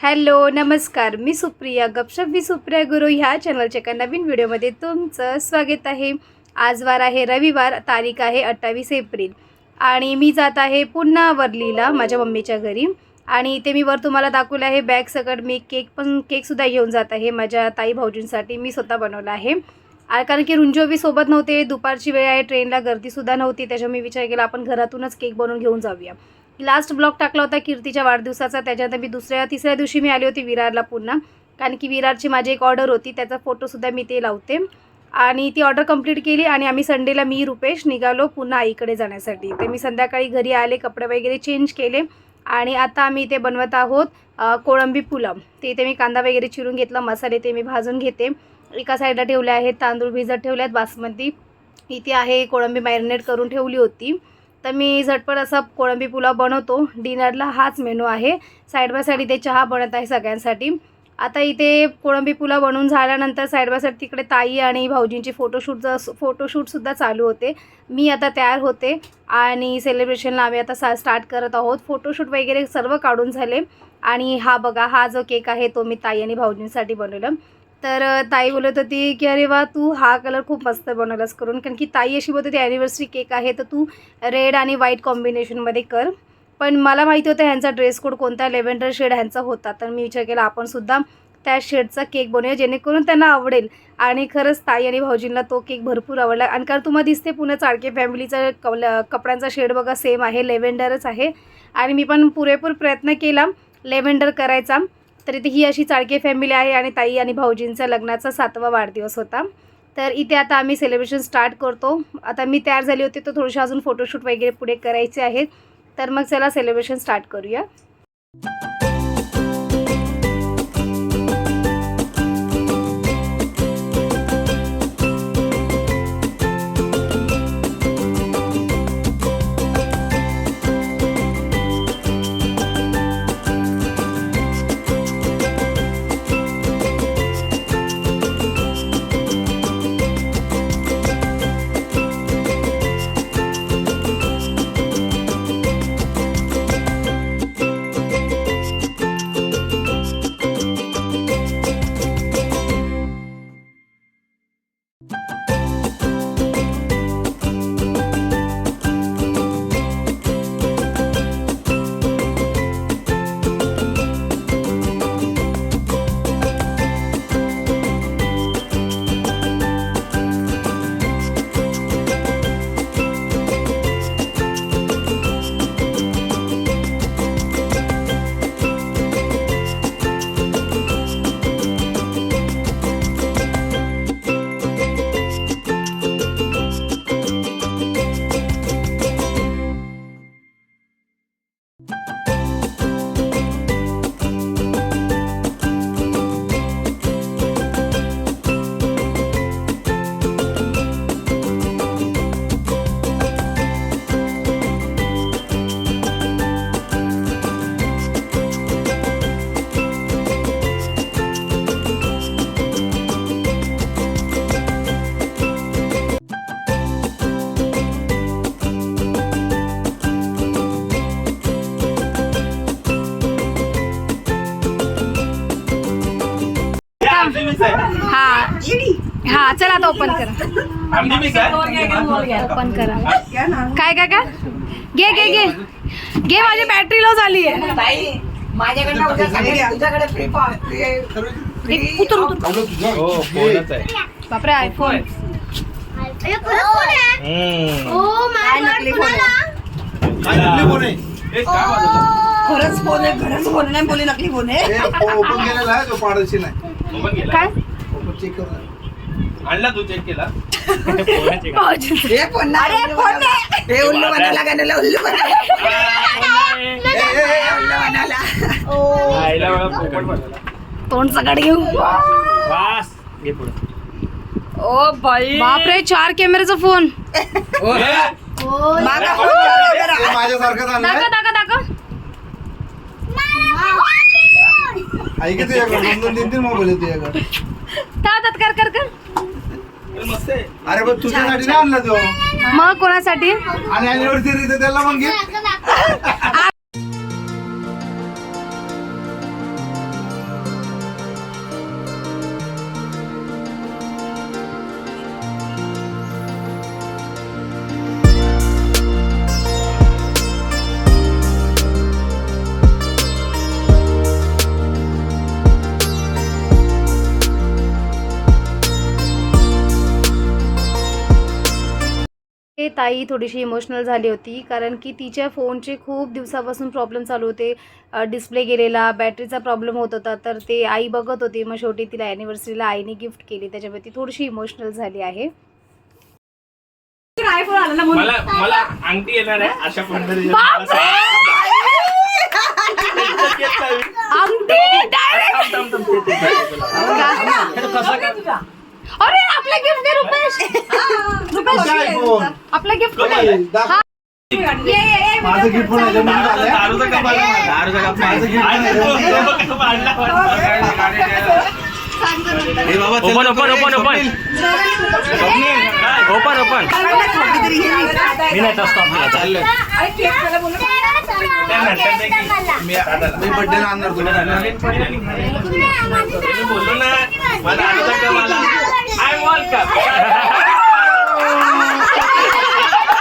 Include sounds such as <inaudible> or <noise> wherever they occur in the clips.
Hello नमस्कार. मी सुप्रिया. गपशप मी सुप्रिया गुरु ह्या चॅनलच्या एका नवीन व्हिडिओमध्ये तुमचं स्वागत आहे. आज वार आहे रविवार तारीख आहे अठ्ठावीस एप्रिल. आणि मी जात आहे पुन्हा वर्लीला माझ्या मम्मीच्या घरी. आणि इथे मी वर तुम्हाला दाखवलं आहे बॅग सकट मी केक पण केकसुद्धा घेऊन जात आहे. माझ्या ताई भाऊजींसाठी मी स्वतः बनवला आहे. कारण की रुंजोबी सोबत नव्हते दुपारची वेळ आहे ट्रेनला गर्दीसुद्धा नव्हती. त्याच्यामुळे मी विचार केला आपण घरातूनच केक बनवून घेऊन जाऊया. लास्ट ब्लॉग टाकला होता कीर्तीच्या वाढदिवसाचा त्याच्यानंतर मी दुसऱ्या तिसऱ्या दिवशी मी आली होती विरारला पुन्हा. कारण की विरारची माझी एक ऑर्डर होती त्याचा फोटोसुद्धा मी ते लावते. आणि ती ऑर्डर कंप्लीट केली आणि आम्ही संडेला मी रुपेश निघालो पुन्हा आईकडे जाण्यासाठी. ते मी संध्याकाळी घरी आले कपडे वगैरे चेंज केले. आणि आता आम्ही इथे बनवत आहोत कोळंबी पुलाव. ते इथे मी कांदा वगैरे चिरून घेतला मसाले ते मी भाजून घेते. एका साईडला ठेवले आहेत तांदूळ भिजत ठेवले आहेत बासमती. इथे आहे कोळंबी मॅरिनेट करून ठेवली होती. तर मी झटपट असा कोळंबी पुलाव बनवतो. डिनरला हाच मेनू आहे. साईड बाय साईड इथे चहा बनत आहे सगळ्यांसाठी. आता इथे कोळंबी पुलाव बनवून झाल्यानंतर साईड बाय साईड तिकडे ताई आणि भाऊजींची फोटोशूट फोटोशूटसुद्धा चालू होते. मी आता तयार होते आणि सेलिब्रेशनला आम्ही आता सा स्टार्ट करत आहोत. फोटोशूट वगैरे सर्व काढून झाले. आणि हा बघा हा जो केक आहे तो मी ताई आणि भाऊजींसाठी बनवलं. तर ताई बोलत होती की अरे वा तू हा कलर खूप मस्त बनवलास करून. कारण की ताई अशी बोलत होती ॲनिव्हर्सरी केक आहे तर तू रेड आणि व्हाईट कॉम्बिनेशनमध्ये कर. पण मला माहिती होतं ह्यांचा ड्रेस कोड कोणता लेव्हेंडर शेड ह्यांचा होता. तर मी विचार केला आपणसुद्धा त्या शेडचा केक बनवूया जेणेकरून त्यांना आवडेल. आणि खरंच ताई आणि भाऊजींना तो केक भरपूर आवडला. आणि कारण तुम्हाला दिसते पुन्हा चाळके फॅमिलीचा कवल कपड्यांचा शेड बघा सेम आहे लेव्हेंडरच आहे. आणि मी पण पुरेपूर प्रयत्न केला लेव्हेंडर करायचा. तर इथे ही अशी चाळके फॅमिली आहे आणि ताई आणि भाऊजींचा लग्नाचा सातवा वाढदिवस होता. तर इथे आता आम्ही सेलिब्रेशन स्टार्ट करतो. आता मी तयार झाली होती तर थोडीशी अजून फोटोशूट वगैरे पुढे करायचे आहेत. तर मग चला सेलिब्रेशन स्टार्ट करूया. हा चला आता ओपन करा. ओपन करा. काय काय काय? घे घे घे. घे माझी बॅटरी लो झाली आहे. बापरे आयफोन खरंच फोन आहे खरंच फोन नाही बोली नकली फोन आहे. काय? ओपन चेक करून. आणला तू चेक केला? भाऊजींचं. हे उल्लू बनाला. हे उल्लू बनाला गाण्याला उल्लू बनाला हे उल्लू बनाला आईला मला पोपट बनवला. तोंड सकाळ घेऊ वास घे पुढं. ओ बाई बापरे चार कॅमेराचा फोन मागा दाखव दाखव दाखव ऐक तुझ्याकडे दोन दोन तीन तीन मोबाईल आहे तुझ्याकडे कर कर कर अरे पण तुझ्यासाठी नाही आणला तो. मग कोणासाठी? आणि त्याला मग घे. <laughs> ताई थोडीशी इमोशनल झाली होती कारण की तिच्या फोनचे खूप दिवसापासून प्रॉब्लेम चालू होते. डिस्प्ले गेलेला बॅटरीचा प्रॉब्लेम होत होता तर ते आई बघत होती. मग शेवटी तिला ॲनिव्हर्सरीला आईने गिफ्ट केली. त्याच्यामुळे ती थोडीशी इमोशनल झाली आहे. आयफोन आला ना म्हणून. मला मला अंगठी येणार आहे अशा पद्धतीने अरे आपला गिफ्ट दे रुपेश! iPhone? आपला गिफ्ट दाख- माझं गिफ्ट पण याच्यामध्ये आलंय. दारूचा कप आला मला. दारूचा कप माझं gift आणि आहे. तो- तो कप आणला. ए, बाबा, चल, ओपन ओपन ओपन ओपन काय? Open open. मी नाही हा, चाललंय. मी आणणार तुला. मी बोललो ना. मला दारूचा कप आला. आय कप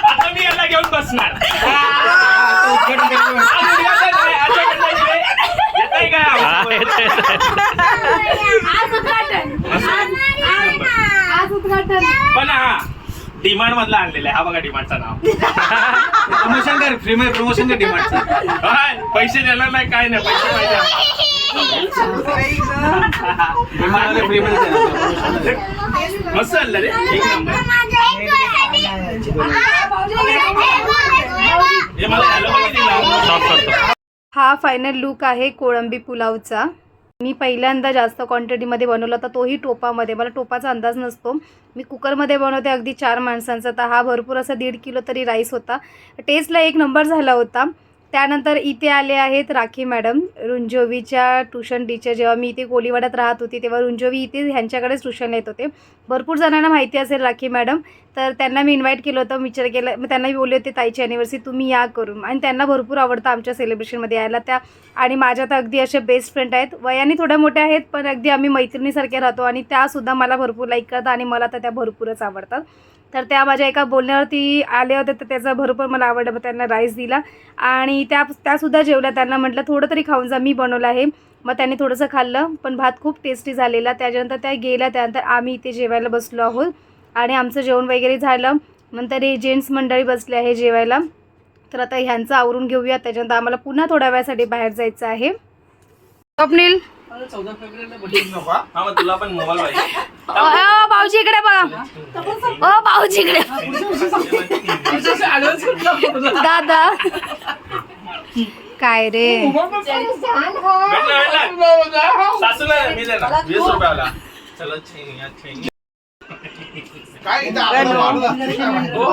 आता मी याला घेऊन बसणार. हा, पण हा डिमांड मधला आणलेला आहे. हा बघा डिमांडचं नाव. प्रमोशन कर फ्री मध्ये प्रमोशन कर डिमांडचं हाय, पैसे देणार नाही काय नाही पैसे पाहिजे. डिमांड फ्री मध्ये देणार. मस्त चाललं रे. एक नंबर. हा फायनल लुक आहे कोळंबी पुलावचा. मी पहिल्यांदा जास्त क्वांटिटीमध्ये बनवला होता तोही टोपामध्ये. मला टोपाचा अंदाज नसतो. मी कुकरमध्ये बनवते अगदी चार माणसांचा. तर हा भरपूर असा दीड किलो तरी राईस होता. टेस्टला एक नंबर झाला होता. त्यानंतर इथे आले आहेत राखी मॅडम. रुंजोवीच्या ट्युशन टीचर जेव्हा मी इथे कोलीवाड्यात राहत होती तेव्हा रुंजोवी इथे ह्यांच्याकडेच ट्युशन येत होते. भरपूर जणांना माहिती असेल राखी मॅडम. तर त्यांना मी इन्व्हाइट केलं होतं विचार केला मग त्यांना मी बोलले होते ताईची अॅनिव्हर्सरी तुम्ही या करून. आणि त्यांना भरपूर आवडतं आमच्या सेलिब्रेशनमध्ये यायला. त्या आणि माझ्या तर अगदी असे बेस्ट फ्रेंड आहेत. वयाने थोड्या मोठ्या आहेत पण अगदी आम्ही मैत्रिणीसारखे राहतो आणि त्यासुद्धा मला भरपूर लाईक करतात आणि मला तर त्या भरपूरच आवडतात. तर त्या माझ्या एका बोलण्यावरती आल्या होत्या तर त्याचा भरपूर मला आवडलं मग त्यांना राईस दिला. आणि त्या त्यासुद्धा जेवल्या त्यांना म्हटलं थोडं तरी खाऊन जा मी बनवलं आहे. मग त्यांनी थोडंसं खाल्लं पण भात खूप टेस्टी झालेला. त्याच्यानंतर त्या गेल्या त्यानंतर आम्ही इथे जेवायला बसलो आहोत. आणि आमचं जेवण वगैरे झालं. नंतर हे जेंट्स मंडळी बसले आहे जेवायला. तर आता ह्यांचं आवरून घेऊया. त्याच्यानंतर आम्हाला पुन्हा थोड्या वेळासाठी बाहेर जायचं आहे. स्वप्नील चौदा फेब्रुवारीला हा. मग तुला पण मोबाईल पाहिजे. अ, भाऊजी इकडे बघा. ओ भाऊजी इकडे. दादा. काय रे? भेटला भेटला. सासूला मी देणार वीस रुपयाला. चला छेनी या छेनी काय इथं आपण वाढलं. हो.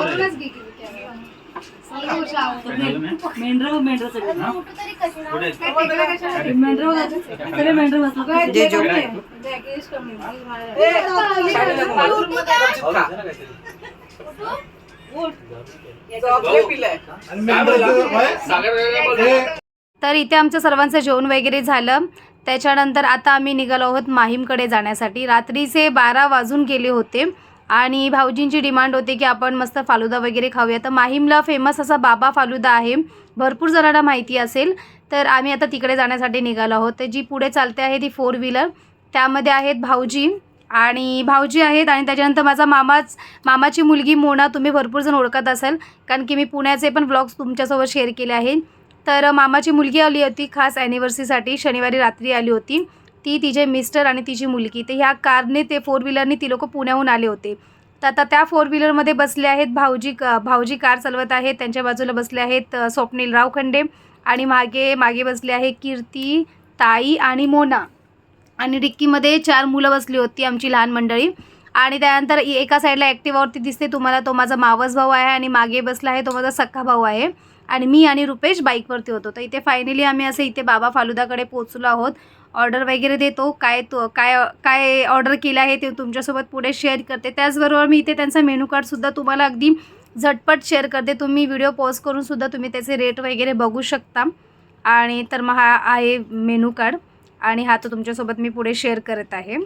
तर इथे आमचं सर्वांचं जेवण वगैरे झालं. त्याच्यानंतर आता आम्ही निघालो आहोत माहीमकडे जाण्यासाठी. रात्रीचे बारा वाजून गेले होते. आणि भाऊजींची डिमांड होती की आपण मस्त फालुदा वगैरे खाऊया. तर माहीमला फेमस असा बाबा फालुदा आहे. भरपूर जणांना माहिती असेल. तर आम्ही आता तिकडे जाण्यासाठी निघालो आहोत. तर जी पुढे चालते आहे ती फोर व्हीलर त्यामध्ये आहेत भाऊजी आणि भाऊजी आहेत आणि त्याच्यानंतर माझा मामाच मामाची मुलगी मोना तुम्ही भरपूर जण ओळखत असाल. कारण की मी पुण्याचे पण ब्लॉग्स तुमच्यासोबत शेअर केले आहेत. तर मामाची मुलगी आली होती खास ॲनिव्हर्सरीसाठी शनिवारी रात्री आली होती. ती तिचे मिस्टर आणि तिची मुलगी. तर ह्या कारने ते फोर व्हीलरने ती लोक पुण्याहून आले होते. तर आता त्या फोर व्हीलरमध्ये बसले आहेत भाऊजी का भाऊजी कार चालवत आहेत. त्यांच्या बाजूला बसले आहेत स्वप्नील रावखंडे आणि मागे मागे बसले आहे कीर्ती ताई आणि मोना. आणि डिक्कीमध्ये चार मुलं बसली होती आमची लहान मंडळी. आणि त्यानंतर एका साईडला ॲक्टिवावरती दिसते. तुम्हाला तो माझा मावस भाऊ आहे आणि मागे बसला आहे तो माझा सख्खा भाऊ आहे. आणि मी आणि रुपेश बाईकवरती होतो. तर इथे फायनली आम्ही असं इथे बाबा फालुदाकडे पोचलो आहोत. ऑर्डर वगैरे देतो काय तो काय काय ऑर्डर केलं आहे ते तुमच्यासोबत पुढे शेअर करते. त्याचबरोबर मी इथे त्यांचा मेनू कार्डसुद्धा तुम्हाला अगदी झटपट शेअर करते. तुम्ही व्हिडिओ पॉज करूनसुद्धा तुम्ही त्याचे रेट वगैरे बघू शकता. आणि तर मग हा आहे मेनू कार्ड आणि हा तो तुमच्यासोबत मी पुढे शेअर करत आहे.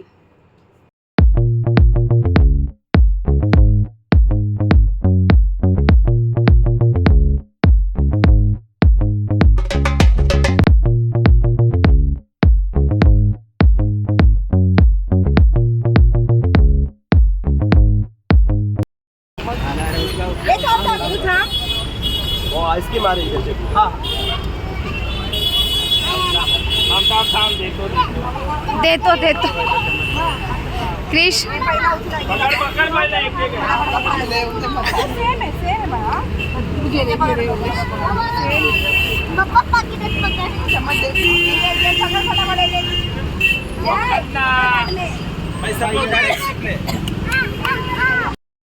देतो देतो. क्रिश.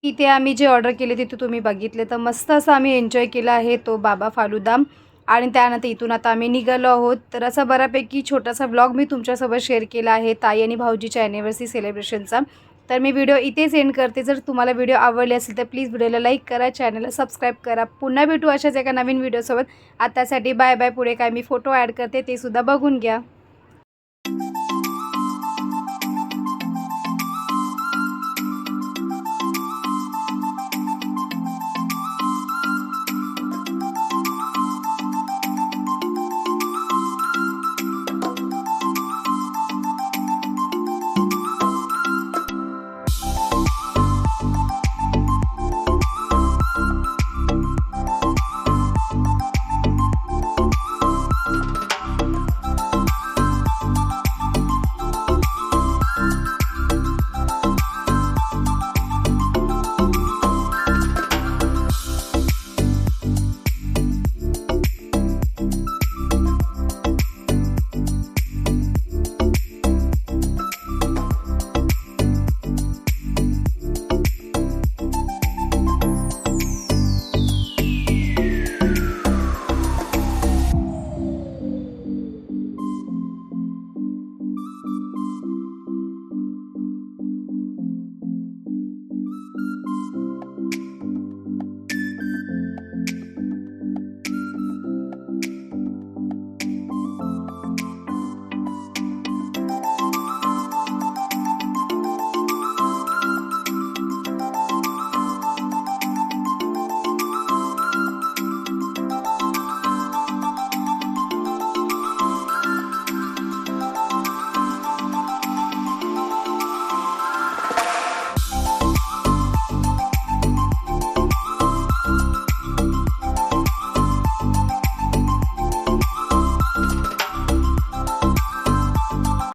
इथे आम्ही जे ऑर्डर केले तिथे तुम्ही बघितले. तर मस्त असं आम्ही एन्जॉय केला आहे तो बाबा फालुदाम आणि त्यानंतर इथून आता आम्ही निघालो आहोत. तर असा बऱ्यापैकी छोटासा ब्लॉग मी तुमच्यासोबत शेअर केला आहे ताई आणि भाऊजीच्या ॲनिव्हर्सरी सेलिब्रेशनचा तर मी व्हिडिओ इथेच एंड करते. जर तुम्हाला व्हिडिओ आवडले असेल तर प्लीज व्हिडिओला लाईक करा चॅनलला सबस्क्राईब करा. पुन्हा भेटू अशाच एका नवीन व्हिडिओसोबत आतासाठी बाय बाय पुढे काय मी फोटो ॲड करते ते सुद्धा बघून घ्या.